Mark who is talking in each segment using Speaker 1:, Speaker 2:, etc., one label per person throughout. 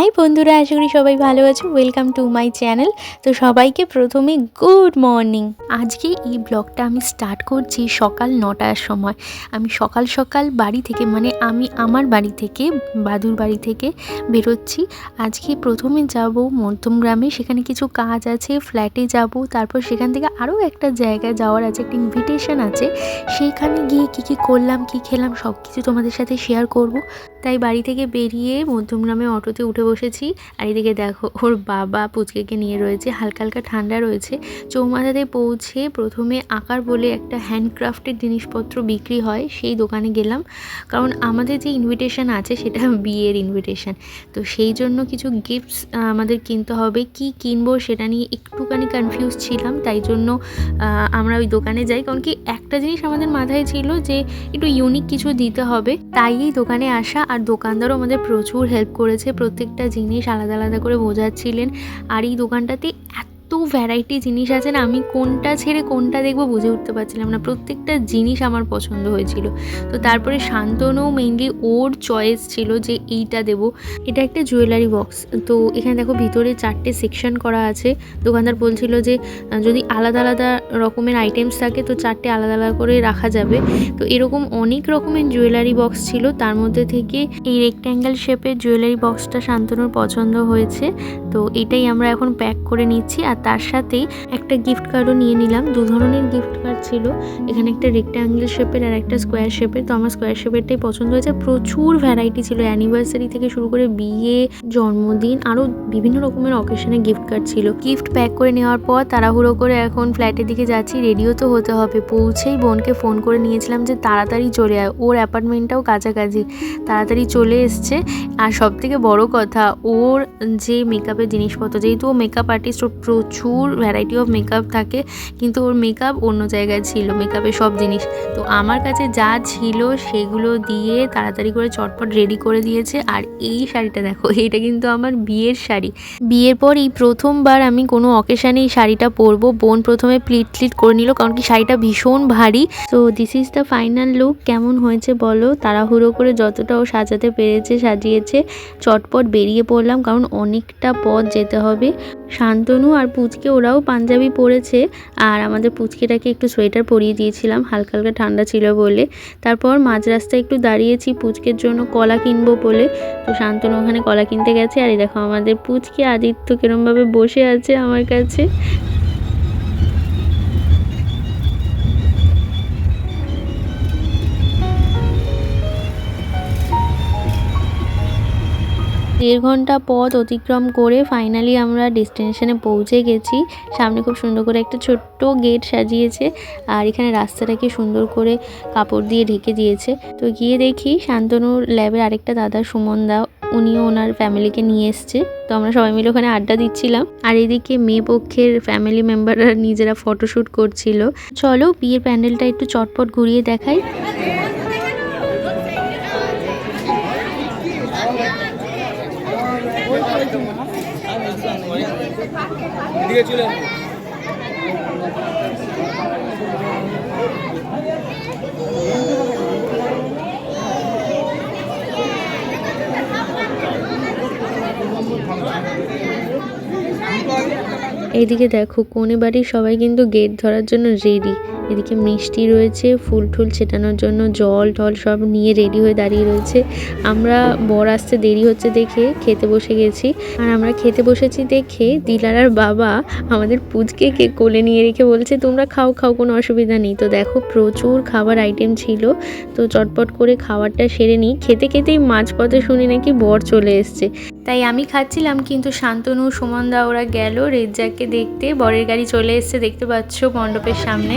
Speaker 1: High বন্ধুরা, আশা করি সবাই ভালো আছো। ওয়েলকাম টু মাই চ্যানেল তো সবাইকে প্রথমে গুড মর্নিং আজকে এই ব্লগটা আমি স্টার্ট করছি সকাল নটার সময়। আমি সকাল সকাল বাড়ি থেকে মানে আমি আমার বাড়ি থেকে, বাদুর বাড়ি থেকে বেরোচ্ছি। আজকে প্রথমে যাব মধ্যমগ্রামে সেখানে কিছু কাজ আছে ফ্ল্যাটে যাব, তারপর সেখান থেকে আরও একটা জায়গায় যাওয়ার আছে, একটা ইনভিটেশন আছে। সেইখানে গিয়ে কী কী করলাম, কী খেলাম সব কিছু তোমাদের সাথে শেয়ার করব। তাই বাড়ি থেকে বেরিয়ে মধ্যমগ্রামে অটোতে উঠে বসেছি। আর এদিকে দেখো, ওর বাবা পুচকেকে নিয়ে রয়েছে, হালকা হালকা ঠান্ডা রয়েছে। চৌমাথাতে পৌঁছে প্রথমে আকার বলে একটা হ্যান্ডক্রাফটের জিনিসপত্র বিক্রি হয়, সেই দোকানে গেলাম। কারণ আমাদের যে ইনভিটেশন আছে, সেটা বিয়ের ইনভিটেশন তো সেই জন্য কিছু গিফটস আমাদের কিনতে হবে। কি কিনবো সেটা নিয়ে একটুখানি কনফিউজ ছিলাম, তাই জন্য আমরা ওই দোকানে যাই। কারণ কি একটা জিনিস আমাদের মাথায় ছিল যে, একটু ইউনিক কিছু দিতে হবে। তাই এই দোকানে আসা আর দোকানদারও আমাদের প্রচুর হেল্প করেছে। প্রত্যেকটা জিনিস আলাদা আলাদা করে বোঝাচ্ছিলেন। আর এই দোকানটাতে এত ভ্যারাইটি জিনিস আছে না, আমি কোনটা ছেড়ে কোনটা দেখব বুঝে উঠতে পারছিলাম না। প্রত্যেকটা জিনিস আমার পছন্দ হয়েছিল। তো তারপরে শান্তনু মেইনলি ওর চয়েস ছিল যে এইটা দেবো। এটা একটা জুয়েলারি বক্স তো এখানে দেখো ভিতরে চারটে সেকশন করা আছে। দোকানদার বলছিল যে, যদি আলাদা আলাদা রকমের আইটেমস থাকে, তো চারটে আলাদা আলাদা করে রাখা যাবে। তো এরকম অনেক রকমের জুয়েলারি বক্স ছিল। তার মধ্যে থেকে এই রেক্ট্যাঙ্গেল শেপের জুয়েলারি বক্সটা শান্তনুর পছন্দ হয়েছে। তো এটাই আমরা এখন প্যাক করে নিচ্ছি। আর তার সাথেই একটা গিফট কার্ডও নিয়ে নিলাম। দু ধরনের গিফট কার্ড ছিল। এখানে একটা রেক্ট্যাঙ্গেল শেপের আর একটা স্কোয়ার শেপের তো আমার স্কোয়ার শেপেরটাই পছন্দ হয়েছে। প্রচুর ভ্যারাইটি ছিল। অ্যানিভার্সারি থেকে শুরু করে বিয়ে, জন্মদিন, আরও বিভিন্ন রকমের অকেশনে গিফট কার্ড ছিল। গিফট প্যাক করে নেওয়ার পর তাড়াহুড়ো করে এখন ফ্ল্যাটের দিকে যাচ্ছি। রেডিও তো হতে হবে। পৌঁছেই বোনকে ফোন করে নিয়েছিলাম যে তাড়াতাড়ি চলে আয়। ওর অ্যাপার্টমেন্টটাও কাছাকাছি। তাড়াতাড়ি চলে এসছে। আর সব থেকে বড় কথা, ওর যে মেকআপের জিনিসপত্র, যেহেতু ও মেকআপ আর্টিস্ট ওর প্রচুর ভ্যারাইটি অফ মেকআপ থাকে, কিন্তু ওর মেকআপ অন্য জায়গায় ছিল মেকআপের সব জিনিস। তো আমার কাছে যা ছিল সেগুলো দিয়ে তাড়াতাড়ি করে চটপট রেডি করে দিয়েছে। আর এই শাড়িটা দেখো, এটা কিন্তু আমার বিয়ের শাড়ি। বিয়ের পর এই প্রথমবার আমি কোনো অকেশানে এই শাড়িটা পরবো। বোন প্রথমে প্লিট প্লিট করে নিল, কারণ কি শাড়িটা ভীষণ ভারী। তো this is the final look কেমন হয়েছে বলো? তাড়াহুড়ো করে যতটা ও সাজাতে পেরেছে, সাজিয়েছে, চটপট বেরিয়ে পড়লাম, কারণ অনেকটা পথ যেতে হবে। শান্তনু আর পুচকে ওরাও পাঞ্জাবি পরেছে আর আমাদের পুচকেটাকে একটু সোয়েটার পরিয়ে দিয়েছিলাম, হালকা হালকা ঠান্ডা ছিল বলে। তারপর মাঝ রাস্তায় একটু দাঁড়িয়েছি, পুচকের জন্য কলা কিনবো বলে। তো শান্তনু ওখানে কলা কিনতে গেছে আর এই দেখো আমাদের পুচকে আদিত্য কিরমভাবে বসে আছে আমার কাছে। দেড় ঘণ্টা পথ অতিক্রম করে ফাইনালি আমরা ডেস্টিনেশনে পৌঁছে গেছি। সামনে খুব সুন্দর করে একটা ছোট্ট গেট সাজিয়েছে আর এখানে রাস্তাটাকে সুন্দর করে কাপড় দিয়ে ঢেকে দিয়েছে। তো গিয়ে দেখি শান্তনুর ল্যাবের আরেকটা দাদা সুমন দা, উনিও ওনার ফ্যামিলিকে নিয়ে এসছে। তো আমরা সবাই মিলে ওখানে আড্ডা দিচ্ছিলাম। আর এদিকে মেয়ে পক্ষের ফ্যামিলি মেম্বাররা নিজেরা ফটোশ্যুট করছিল। চলো বিয়ের প্যান্ডেলটা একটু চটপট ঘুরিয়ে দেখাই।
Speaker 2: এদিকে চলে
Speaker 1: এইদিকে দেখো কোনে বাড়ির সবাই কিন্তু গেট ধরার জন্য রেডি এদিকে মিষ্টি রয়েছে, ফুল টুল ছেটানোর জন্য জল টল সব নিয়ে রেডি হয়ে দাঁড়িয়ে রয়েছে। আমরা বর আসতে দেরি হচ্ছে দেখে খেতে বসে গেছি। আর আমরা খেতে বসেছি দেখে দিলারার বাবা আমাদের পুচকে কে কোলে নিয়ে রেখে বলছে, তোমরা খাও খাও, কোনো অসুবিধা নেই। তো দেখো প্রচুর খাবার আইটেম ছিল, তো চটপট করে খাবারটা সেরে নিই। খেতে খেতেই মাঝপথে শুনি নাকি বর চলে এসছে। তাই আমি খাচ্ছিলাম, কিন্তু শান্তনু, সুমনদা ওরা গেল রেজ্জাককে দেখতে। বরের গাড়ি চলে এসছে, দেখতে পাচ্ছ মণ্ডপের সামনে।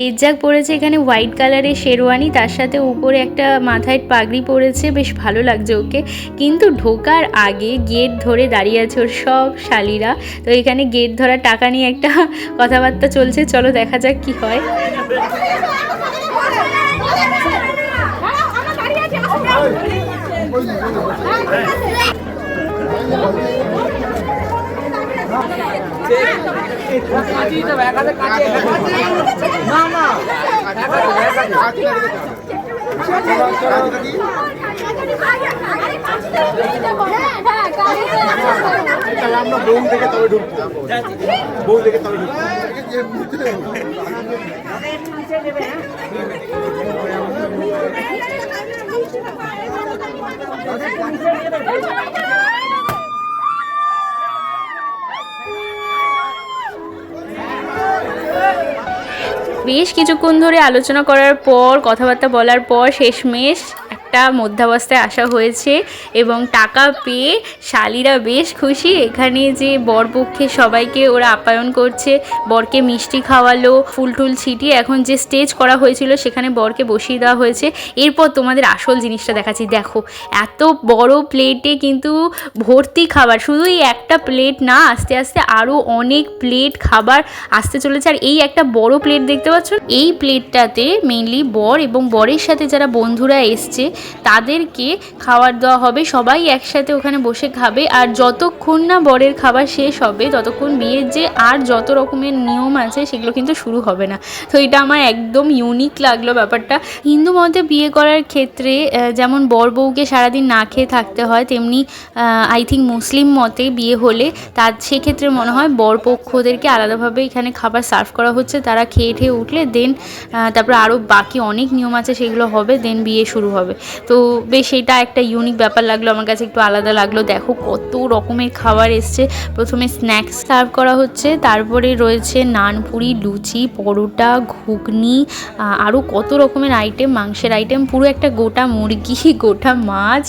Speaker 2: দেখ।
Speaker 1: পরেছে এখানে হোয়াইট কালারের শেরওয়ানি তার সাথে উপরে একটা মাথায় পাগড়ি পরেছে বেশ ভালো লাগছে ওকে কিন্তু ঢোকার আগে গেট ধরে দাঁড়িয়ে আছে ওর সব শালিরা তো এখানে গেট ধরা টাকা নিয়ে একটা কথাবার্তা চলছে চলো দেখা যাক কি হয়
Speaker 2: আমরা বউ দেখে তবে ঢুকতাম বউ
Speaker 1: বেশ কিছুক্ষণ ধরে আলোচনা করার পর কথাবার্তা বলার পর শেষমেশ একটা মধ্যাবস্থায় আসা হয়েছে এবং টাকা পেয়ে শালিরা বেশ খুশি। এখানে যে বরপক্ষে সবাইকে ওরা আপ্যায়ন করছে। বরকে মিষ্টি খাওয়ালো, ফুল টুল ছিটিয়ে এখন যে স্টেজ করা হয়েছিল সেখানে বরকে বসিয়ে দেওয়া হয়েছে। এরপর তোমাদের আসল জিনিসটা দেখাচ্ছি। দেখো, এত বড় প্লেটে কিন্তু ভর্তি খাবার শুধু এই একটা প্লেট না, আস্তে আস্তে আরও অনেক প্লেট খাবার আসতে চলেছে। আর এই একটা বড় প্লেট দেখতে পাচ্ছ? এই প্লেটটাতে মেইনলি বর এবং বরের সাথে যারা বন্ধুরা এসছে তাদেরকে খাবার দেওয়া হবে। সবাই একসাথে ওখানে বসে খাবে। আর যতক্ষণ না বরের খাবার শেষ হবে, ততক্ষণ বিয়ের যে আর যত রকমের নিয়ম আছে, সেগুলো কিন্তু শুরু হবে না। তো এটা আমার একদম ইউনিক লাগল ব্যাপারটা। হিন্দু মতে বিয়ে করার ক্ষেত্রে যেমন বর বউকে সারাদিন না খেয়ে থাকতে হয়, তেমনি আই থিঙ্ক মুসলিম মতে বিয়ে হলে তার সেক্ষেত্রে মনে হয় বর পক্ষদেরকে আলাদাভাবে এখানে খাবার সার্ভ করা হচ্ছে। তারা খেয়ে ঠেয়ে উঠলে দেন তারপরে আরও বাকি অনেক নিয়ম আছে, সেগুলো হবে দেন বিয়ে শুরু হবে। তো বেশ এটা একটা ইউনিক ব্যাপার লাগল, আমার কাছে একটু আলাদা লাগল। দেখো কত রকমের খাবার এসছে। প্রথমে স্ন্যাক্স সার্ভ করা হচ্ছে, তারপরে রয়েছে নানপুরি, লুচি, পরোটা, ঘুগনি আরও কত রকমের আইটেম মাংসের আইটেম পুরো একটা গোটা মুরগি, গোটা মাছ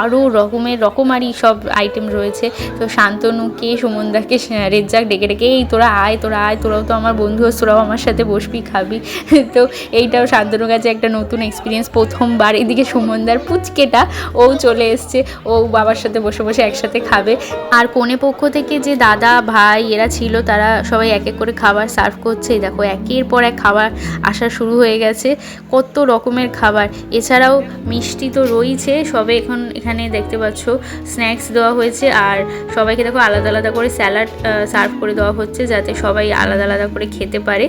Speaker 1: আরও রকমের রকমারি সব আইটেম রয়েছে। তো শান্তনুকে, সুমনদাকে, রেজ্জাক ডেকে ডেকে, এই তোরা আয় তোরা আয়, তোরাও তো আমার বন্ধু, তোরাও আমার সাথে বসবি, খাবি। তো এইটাও শান্তনুর কাছে একটা নতুন এক্সপিরিয়েন্স প্রথমবার এদিকে সুমনদার পুচকেটা, ও চলে এসছে। ও বাবার সাথে বসে বসে একসাথে খাবে। আর কোণে পক্ষ থেকে যে দাদা, ভাই এরা ছিল, তারা সবাই এক এক করে খাবার সার্ভ করছে। দেখো, একের পর এক খাবার আসা শুরু হয়ে গেছে। কত রকমের খাবার। এছাড়াও মিষ্টি তো রয়েছে। সবে এখন এখানে দেখতে পাচ্ছ, স্ন্যাক্স দেওয়া হয়েছে। আর সবাইকে দেখো আলাদা আলাদা করে স্যালাড সার্ভ করে দেওয়া হচ্ছে, যাতে সবাই আলাদা আলাদা করে খেতে পারে।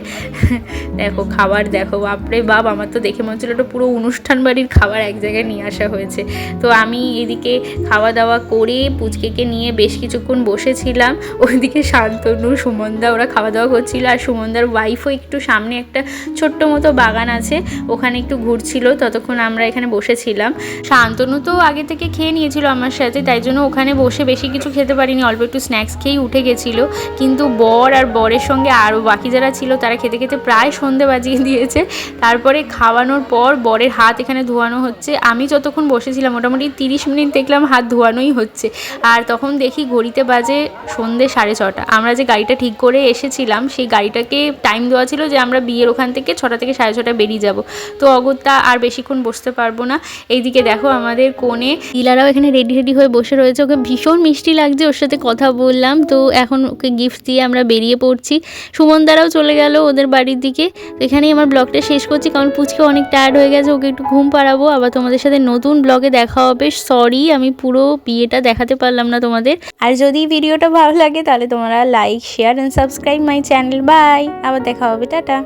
Speaker 1: দেখো, খাবার দেখো। বাপরে বাপ, আমার তো দেখে মনে হচ্ছিল পুরো অনুষ্ঠান বাড়ির খাবার এক জায়গায় নিয়ে আসা হয়েছে। তো আমি এদিকে খাওয়া দাওয়া করে পুচকেকে নিয়ে বেশ কিছুক্ষণ বসেছিলাম। ওইদিকে শান্তনু, সুমনদা ওরা খাওয়া দাওয়া করছিল আর সুমনদার ওয়াইফও একটু সামনে একটা ছোট্ট মতো বাগান আছে। ওখানে একটু ঘুরছিল, ততক্ষণ আমরা এখানে বসেছিলাম। শান্তনু তো আগে থেকে খেয়ে নিয়েছিল আমার সাথে, তাই জন্য ওখানে বসে বেশি কিছু খেতে পারিনি, অল্প একটু স্ন্যাক্স খেয়েই উঠে গেছিল। কিন্তু বর আর বরের সঙ্গে আরও বাকি যারা ছিল, তারা খেতে খেতে প্রায় সন্ধে বাজিয়ে দিয়েছে। তারপরে খাওয়ানোর পর বরের হাত এখানে ধোয়ানো হচ্ছে আমি যতক্ষণ বসেছিলাম, মোটামুটি তিরিশ মিনিট দেখলাম হাত ধোয়ানোই হচ্ছে। আর তখন দেখি ঘড়িতে বাজে সন্ধে সাড়ে ছটা। আমরা যে গাড়িটা ঠিক করে এসেছিলাম, সেই গাড়িটাকে টাইম দেওয়া ছিল যে আমরা বিয়ের ওখান থেকে ছটা থেকে সাড়ে ছটা বেরিয়ে যাব। তো অগত্যা আর বেশিক্ষণ বসতে পারব না। এইদিকে দেখো আমাদের কোণে ইলারাও এখানে রেডি রেডি হয়ে বসে রয়েছে। ওকে ভীষণ মিষ্টি লাগছে ওর সাথে কথা বললাম। তো এখন ওকে গিফট দিয়ে আমরা বেরিয়ে পড়ছি। সুমন দ্বারাও চলে গেল ওদের বাড়ির দিকে। এখানেই আমার ব্লগটা শেষ করছি, কারণ পুচকে অনেক টায়ার্ড হয়ে গেছে। ওকে একটু ঘুম পাড়াবো আবার তোমাদের সাথে নতুন ব্লগে দেখা হবে। সরি আমি পুরো বিয়েটা দেখাতে পারলাম না তোমাদের। আর যদি ভিডিওটা ভালো লাগে, তাহলে তোমরা like share and subscribe my channel bye আবার দেখা হবে, টাটা!